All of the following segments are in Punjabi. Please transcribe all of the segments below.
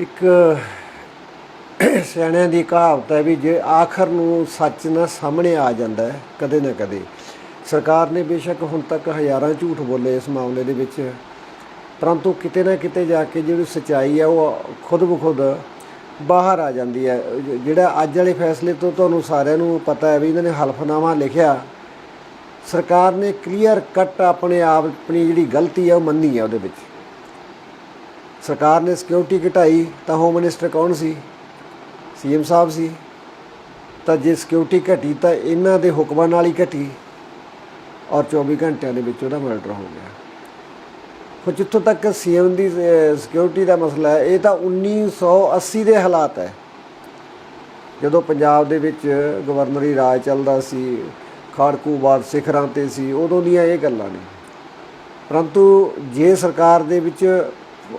ਇੱਕ ਸਿਆਣਿਆਂ ਦੀ ਕਹਾਵਤ ਹੈ ਵੀ ਜੇ ਆਖਰ ਨੂੰ ਸੱਚ ਨਾ ਸਾਹਮਣੇ ਆ ਜਾਂਦਾ ਹੈ, ਕਦੇ ਨਾ ਕਦੇ। ਸਰਕਾਰ ਨੇ ਬੇਸ਼ੱਕ ਹੁਣ ਤੱਕ ਹਜ਼ਾਰਾਂ ਝੂਠ ਬੋਲੇ ਇਸ ਮਾਮਲੇ ਦੇ ਵਿੱਚ। ਪਰੰਤੂ ਕਿਤੇ ਨਾ ਕਿਤੇ ਜਾ ਕੇ ਜਿਹੜੀ ਸਚਾਈ ਹੈ ਉਹ ਖੁਦ ਬਖੁਦ ਬਾਹਰ ਆ ਜਾਂਦੀ ਹੈ। ਜਿਹੜਾ ਅੱਜ ਵਾਲੇ ਫੈਸਲੇ ਤੋਂ ਤੁਹਾਨੂੰ ਸਾਰਿਆਂ ਨੂੰ ਪਤਾ ਹੈ ਵੀ ਇਹਨਾਂ ਨੇ ਹਲਫਨਾਮਾ ਲਿਖਿਆ। ਸਰਕਾਰ ਨੇ ਕਲੀਅਰ ਕੱਟ ਆਪਣੇ ਆਪ, ਆਪਣੀ ਜਿਹੜੀ ਗਲਤੀ ਹੈ ਉਹ ਮੰਨੀ ਹੈ ਉਹਦੇ ਵਿੱਚ। ਸਰਕਾਰ ਨੇ ਸਿਕਿਉਰਿਟੀ ਘਟਾਈ ਤਾਂ ਹੋਮ ਮਿਨਿਸਟਰ ਕੌਣ ਸੀ? ਸੀਐਮ ਸਾਹਿਬ ਸੀ। ਤਾਂ ਜੇ ਸਿਕਿਉਰਿਟੀ ਘਟੀ ਤਾਂ ਇਹਨਾਂ ਦੇ ਹੁਕਮਾਂ ਨਾਲ ਹੀ ਘਟੀ ਔਰ 24 ਘੰਟਿਆਂ ਦੇ ਵਿੱਚ ਉਹਦਾ ਮਰਡਰ ਹੋ ਗਿਆ। ਹੁਣ ਜਿੱਥੋਂ ਤੱਕ ਸੀਐਮ ਦੀ ਸਿਕਿਉਰਿਟੀ ਦਾ ਮਸਲਾ ਹੈ, ਇਹ ਤਾਂ 1980 ਦੇ ਹਾਲਾਤ ਹੈ। ਜਦੋਂ ਪੰਜਾਬ ਦੇ ਵਿੱਚ ਗਵਰਨਰੀ ਰਾਜ ਚੱਲਦਾ ਸੀ ਖਾੜਕੂਵਾਦ ਸਿਖਰਾਂ ਤੇ ਸੀ, ਉਦੋਂ ਦੀਆਂ ਇਹ ਗੱਲਾਂ ਨੇ। ਪਰੰਤੂ ਜੇ ਸਰਕਾਰ ਦੇ ਵਿੱਚ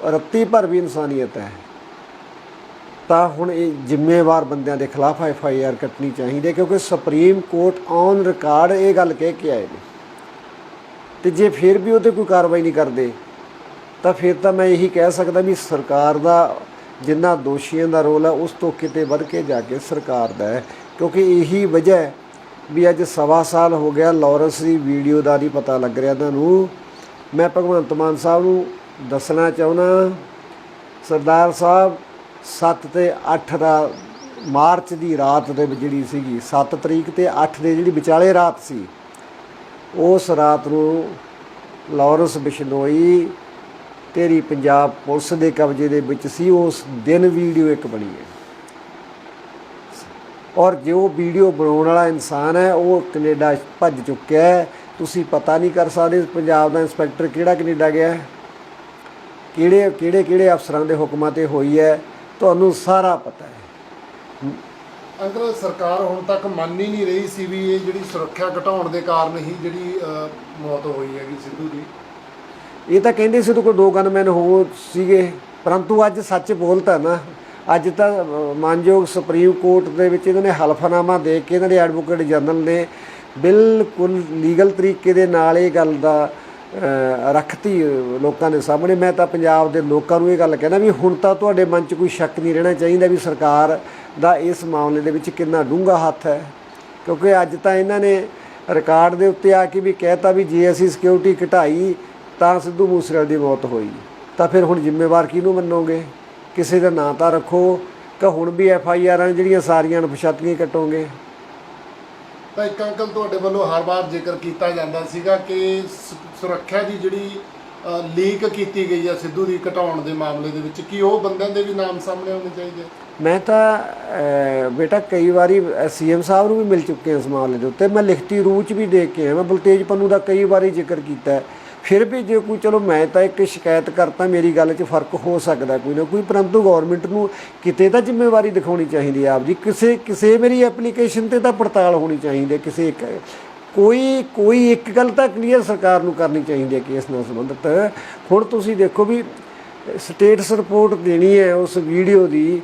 ਰੱਤੀ ਭਰ ਵੀ ਇਨਸਾਨੀਅਤ ਹੈ। ਤਾਂ ਹੁਣ ਇਹ ਜ਼ਿੰਮੇਵਾਰ ਬੰਦਿਆਂ ਦੇ ਖਿਲਾਫ ਐਫ ਆਈ ਆਰ ਕੱਟਣੀ ਚਾਹੀਦੀ ਹੈ ਕਿਉਂਕਿ ਸੁਪਰੀਮ ਕੋਰਟ ਔਨ ਰਿਕਾਰਡ ਇਹ ਗੱਲ ਕਹਿ ਕੇ ਆਏ ਨੇ। ਤੇ ਜੇ ਫਿਰ ਵੀ ਉਹਤੇ ਕੋਈ ਕਾਰਵਾਈ ਨਹੀਂ ਕਰਦੇ, ਤਾਂ ਫਿਰ ਤਾਂ ਮੈਂ ਇਹੀ ਕਹਿ ਸਕਦਾ ਵੀ ਸਰਕਾਰ ਦਾ ਜਿੰਨਾ ਦੋਸ਼ੀਆਂ ਦਾ ਰੋਲ ਹੈ ਉਸ ਤੋਂ ਕਿਤੇ ਵੱਧ ਕੇ ਜਾ ਕੇ ਸਰਕਾਰ ਦਾ ਹੈ। ਕਿਉਂਕਿ ਇਹੀ ਵਜ੍ਹਾ ਹੈ ਵੀ ਅੱਜ ਸਵਾ ਸਾਲ ਹੋ ਗਿਆ, ਲਾਰੈਂਸ ਦੀ ਵੀਡੀਓ ਦਾ ਨਹੀਂ ਪਤਾ ਲੱਗ ਰਿਹਾ ਤੁਹਾਨੂੰ। ਮੈਂ ਭਗਵੰਤ ਮਾਨ ਸਾਹਿਬ ਨੂੰ ਦੱਸਣਾ ਚਾਹੁੰਦਾ ਸਰਦਾਰ ਸਾਹਿਬ 7 ਤੇ 8 ਦਾ ਮਾਰਚ ਦੀ ਰਾਤ ਦੇ ਜਿਹੜੀ ਸੀਗੀ 7 ਤਰੀਕ ਤੇ 8 ਦੇ ਜਿਹੜੀ ਵਿਚਾਲੇ ਰਾਤ ਸੀ, ਉਸ ਰਾਤ ਨੂੰ ਲਾਰੈਂਸ ਬਿਸ਼ਨੋਈ, ਤੇਰੀ ਪੰਜਾਬ ਪੁਲਿਸ ਦੇ ਕਬਜ਼ੇ ਦੇ ਵਿੱਚ ਸੀ, ਉਸ ਦਿਨ ਵੀਡੀਓ ਇੱਕ ਬਣੀ ਹੈ। ਔਰ ਜੋ ਵੀਡੀਓ ਬਣਾਉਣ ਵਾਲਾ ਇਨਸਾਨ ਹੈ, ਉਹ ਕੈਨੇਡਾ ਭੱਜ ਚੁੱਕਿਆ ਹੈ, ਤੁਸੀਂ ਪਤਾ ਨਹੀਂ ਕਰ ਸਕਦੇ, ਪੰਜਾਬ ਦਾ ਇੰਸਪੈਕਟਰ ਕਿਹੜਾ ਕੈਨੇਡਾ ਗਿਆ ਹੈ। ਕਿਹੜੇ ਕਿਹੜੇ ਕਿਹੜੇ ਅਫਸਰਾਂ ਦੇ ਹੁਕਮਾਂ ਤੇ ਹੋਈ ਹੈ ਤੁਹਾਨੂੰ ਸਾਰਾ ਪਤਾ ਹੈ। ਅੰਕਲ ਸਰਕਾਰ ਹੁਣ ਤੱਕ ਮੰਨ ਹੀ ਨਹੀਂ ਰਹੀ ਸੀ ਵੀ ਇਹ ਜਿਹੜੀ ਸੁਰੱਖਿਆ ਘਟਾਉਣ ਦੇ ਕਾਰਨ ਹੀ ਜਿਹੜੀ ਮੌਤ ਹੋਈ ਹੈਗੀ ਸਿੱਧੂ ਦੀ। ਇਹ ਤਾਂ ਕਹਿੰਦੇ ਸੀ ਉਹਦੇ ਕੋਲ ਦੋ ਗਨਮੈਨ ਹੋ ਸੀਗੇ ਪਰੰਤੂ ਅੱਜ ਸੱਚ ਬੋਲਤਾ ਨਾ ਅੱਜ ਤਾਂ ਮਾਨਯੋਗ ਸੁਪਰੀਮ ਕੋਰਟ ਦੇ ਵਿੱਚ ਇਹਨਾਂ ਨੇ ਹਲਫਨਾਮਾ ਦੇ ਕੇ ਇਹਨਾਂ ਦੇ ਐਡਵੋਕੇਟ ਜਨਰਲ ਨੇ ਬਿਲਕੁਲ ਲੀਗਲ ਤਰੀਕੇ ਦੇ ਨਾਲ ਇਹ ਗੱਲ ਦਾ ਰੱਖਤੀ ਲੋਕਾਂ ਦੇ ਸਾਹਮਣੇ। ਮੈਂ ਤਾਂ ਪੰਜਾਬ ਦੇ ਲੋਕਾਂ ਨੂੰ ਇਹ ਗੱਲ ਕਹਿਣਾ ਵੀ ਹੁਣ ਤਾਂ ਤੁਹਾਡੇ ਮਨ 'ਚ ਕੋਈ ਸ਼ੱਕ ਨਹੀਂ ਰਹਿਣਾ ਚਾਹੀਦਾ ਵੀ ਸਰਕਾਰ ਦਾ ਇਸ ਮਾਮਲੇ ਦੇ ਵਿੱਚ ਕਿੰਨਾ ਡੂੰਘਾ ਹੱਥ ਹੈ। ਕਿਉਂਕਿ ਅੱਜ ਤਾਂ ਇਹਨਾਂ ਨੇ ਰਿਕਾਰਡ ਦੇ ਉੱਤੇ ਆ ਕੇ ਵੀ ਕਹਿਤਾ ਵੀ ਜੇ ਅਸੀਂ ਸਿਕਿਉਰਿਟੀ ਘਟਾਈ ਤਾਂ ਸਿੱਧੂ ਮੂਸੇਵਾਲੇ ਦੀ ਮੌਤ ਹੋਈ। ਤਾਂ ਫਿਰ ਹੁਣ ਜ਼ਿੰਮੇਵਾਰ ਕਿਹਨੂੰ ਮੰਨੋਗੇ? ਕਿਸੇ ਦਾ ਨਾਂ ਤਾਂ ਰੱਖੋ ਕਿ ਹੁਣ ਵੀ ਐਫ ਆਈ ਆਰਾਂ ਜਿਹੜੀਆਂ ਸਾਰੀਆਂ ਅਣਪਛਾਤੀਆਂ ਕੱਟੋਗੇ। ਤਾਂ ਇੱਕ ਅੰਕਲ, ਤੁਹਾਡੇ ਵੱਲੋਂ ਹਰ ਵਾਰ ਜ਼ਿਕਰ ਕੀਤਾ ਜਾਂਦਾ ਸੀਗਾ ਕਿ ਸੁਰੱਖਿਆ ਦੀ ਜਿਹੜੀ ਲੀਕ ਕੀਤੀ ਗਈ ਹੈ ਸਿੱਧੂ ਦੀ ਘਟਾਉਣ ਦੇ ਮਾਮਲੇ ਦੇ ਵਿੱਚ, ਕੀ ਉਹ ਬੰਦਿਆਂ ਦੇ ਵੀ ਨਾਮ ਸਾਹਮਣੇ ਆਉਣੇ ਚਾਹੀਦੇ? ਮੈਂ ਤਾਂ ਬੇਟਾ ਕਈ ਵਾਰੀ ਸੀਐਮ ਸਾਹਿਬ ਨੂੰ ਵੀ ਮਿਲ ਚੁੱਕੇ ਇਸ ਮਾਮਲੇ ਦੇ ਉੱਤੇ। ਮੈਂ ਲਿਖਤੀ ਰੂਪ ਚ ਵੀ ਦੇਖ ਕੇ ਆਇਆ। ਮੈਂ ਬਲਤੇਜ ਪੰਨੂ ਦਾ ਕਈ ਵਾਰੀ ਜ਼ਿਕਰ ਕੀਤਾ। ਫਿਰ ਵੀ ਜੇ ਕੋਈ, ਚਲੋ ਮੈਂ ਤਾਂ ਇੱਕ ਸ਼ਿਕਾਇਤ ਕਰਤਾ, ਮੇਰੀ ਗੱਲ 'ਚ ਫ਼ਰਕ ਹੋ ਸਕਦਾ ਕੋਈ ਨਾ ਕੋਈ, ਪਰੰਤੂ ਗਵਰਨਮੈਂਟ ਨੂੰ ਕਿਤੇ ਤਾਂ ਜ਼ਿੰਮੇਵਾਰੀ ਦਿਖਾਉਣੀ ਚਾਹੀਦੀ ਹੈ ਆਪ ਜੀ ਕਿਸੇ ਕਿਸੇ ਮੇਰੀ ਐਪਲੀਕੇਸ਼ਨ ਤੇ ਤਾਂ ਪੜਤਾਲ ਹੋਣੀ ਚਾਹੀਦੀ ਹੈ, ਕਿਸੇ ਇੱਕ ਕੋਈ ਕੋਈ ਇੱਕ ਗੱਲ ਤਾਂ ਕਲੀਅਰ ਸਰਕਾਰ ਨੂੰ ਕਰਨੀ ਚਾਹੀਦੀ ਹੈ ਕੇਸ ਨਾਲ ਸੰਬੰਧਿਤ। ਹੁਣ ਤੁਸੀਂ ਦੇਖੋ ਵੀ ਸਟੇਟਸ ਰਿਪੋਰਟ ਦੇਣੀ ਹੈ ਉਸ ਵੀਡੀਓ ਦੀ।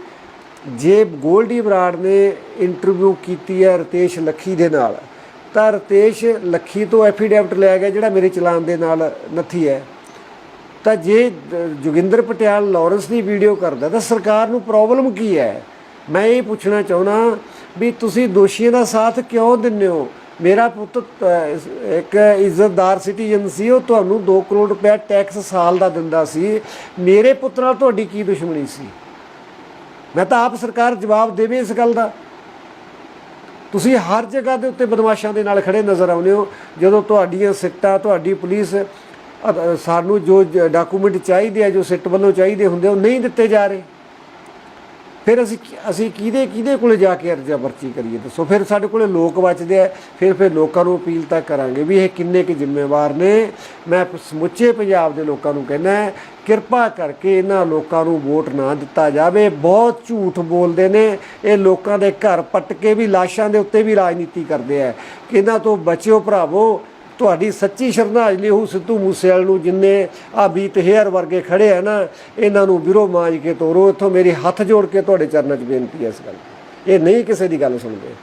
ਜੇ ਗੋਲਡੀ ਬਰਾੜ ਨੇ ਇੰਟਰਵਿਊ ਕੀਤੀ ਹੈ ਰਤੇਸ਼ ਲੱਖੀ ਦੇ ਨਾਲ, ਤਾਂ ਰਤੇਸ਼ ਲੱਖੀ ਤੋਂ ਐਫੀਡੈਵਿਟ ਲਿਆ ਗਿਆ ਜਿਹੜਾ ਮੇਰੇ ਚਲਾਨ ਦੇ ਨਾਲ ਨੱਥੀ ਹੈ। ਤਾਂ ਜੇ ਜੋਗਿੰਦਰ ਪਟਿਆਲ ਲਾਰੈਂਸ ਦੀ ਵੀਡੀਓ ਕਰਦਾ, ਤਾਂ ਸਰਕਾਰ ਨੂੰ ਪ੍ਰੋਬਲਮ ਕੀ ਹੈ? ਮੈਂ ਇਹ ਪੁੱਛਣਾ ਚਾਹੁੰਦਾ ਵੀ ਤੁਸੀਂ ਦੋਸ਼ੀਆਂ ਦਾ ਸਾਥ ਕਿਉਂ ਦਿੰਦੇ ਹੋ? ਮੇਰਾ ਪੁੱਤ ਇੱਕ ਇੱਜ਼ਤਦਾਰ ਸਿਟੀਜ਼ਨ ਸੀ, ਉਹ ਤੁਹਾਨੂੰ 2 ਕਰੋੜ ਰੁਪਏ ਟੈਕਸ ਸਾਲ ਦਾ ਦਿੰਦਾ ਸੀ। ਮੇਰੇ ਪੁੱਤ ਨਾਲ ਤੁਹਾਡੀ ਕੀ ਦੁਸ਼ਮਣੀ ਸੀ? ਮੈਂ ਤਾਂ ਆਪ ਸਰਕਾਰ ਜਵਾਬ ਦੇਵੇ ਇਸ ਗੱਲ ਦਾ। ਤੁਸੀਂ ਹਰ ਜਗ੍ਹਾ ਦੇ ਉੱਤੇ ਬਦਮਾਸ਼ਾਂ ਦੇ ਨਾਲ ਖੜੇ ਨਜ਼ਰ ਆਉਂਦੇ ਹੋ। ਜਦੋਂ ਤੁਹਾਡੀਆਂ ਸਿੱਟਾਂ, ਤੁਹਾਡੀ ਪੁਲਿਸ ਸਾਨੂੰ ਜੋ ਡਾਕੂਮੈਂਟ ਚਾਹੀਦੇ ਆ, ਜੋ ਸਿੱਟ ਵੱਲੋਂ ਚਾਹੀਦੇ ਹੁੰਦੇ ਉਹ ਨਹੀਂ ਦਿੱਤੇ ਜਾ ਰਹੇ। ਫਿਰ ਅਸੀਂ ਅਸੀਂ ਕਿਹਦੇ ਕਿਹਦੇ ਕੋਲੇ ਜਾ ਕੇ ਅਰਜ਼ਾ ਪਰਚੀ ਕਰੀਏ? ਦੱਸੋ। ਫਿਰ ਸਾਡੇ ਕੋਲੇ ਲੋਕ ਬਚਦੇ ਆ, ਫਿਰ ਫਿਰ ਲੋਕਾਂ ਨੂੰ ਅਪੀਲ ਤਾਂ ਕਰਾਂਗੇ ਵੀ ਇਹ ਕਿੰਨੇ ਕੁ ਜ਼ਿੰਮੇਵਾਰ ਨੇ। ਮੈਂ ਸਮੁੱਚੇ ਪੰਜਾਬ ਦੇ ਲੋਕਾਂ ਨੂੰ ਕਹਿੰਦਾ ਕਿਰਪਾ ਕਰਕੇ ਇਹਨਾਂ ਲੋਕਾਂ ਨੂੰ ਵੋਟ ਨਾ ਦਿੱਤਾ ਜਾਵੇ। ਬਹੁਤ ਝੂਠ ਬੋਲਦੇ ਨੇ। ਇਹ ਲੋਕਾਂ ਦੇ ਘਰ ਪੱਟ ਕੇ ਵੀ ਲਾਸ਼ਾਂ ਦੇ ਉੱਤੇ ਵੀ ਰਾਜਨੀਤੀ ਕਰਦੇ ਆ। ਕਿ ਇਹਨਾਂ ਤੋਂ ਬਚਿਓ ਭਰਾਵੋ। ਤੁਹਾਡੀ ਸੱਚੀ ਸ਼ਰਧਾਂਜਲੀ ਹੋ ਸਿੱਧੂ ਮੂਸੇਵਾਲ ਨੂੰ ਜਿੰਨੇ ਆ ਬੀਤ ਹੇਅਰ ਵਰਗੇ ਖੜੇ ਆ ਨਾ, ਇਹਨਾਂ ਨੂੰ ਵਿਰੋ ਮਾਂਜ ਕੇ ਤੋਰੋ। ਇੱਥੋਂ ਮੇਰੀ ਹੱਥ ਜੋੜ ਕੇ ਤੁਹਾਡੇ ਚਰਨਾਂ 'ਚ ਬੇਨਤੀ ਹੈ ਇਸ ਗੱਲ ਇਹ ਨਹੀਂ ਕਿਸੇ ਦੀ ਗੱਲ ਸੁਣਦੇ।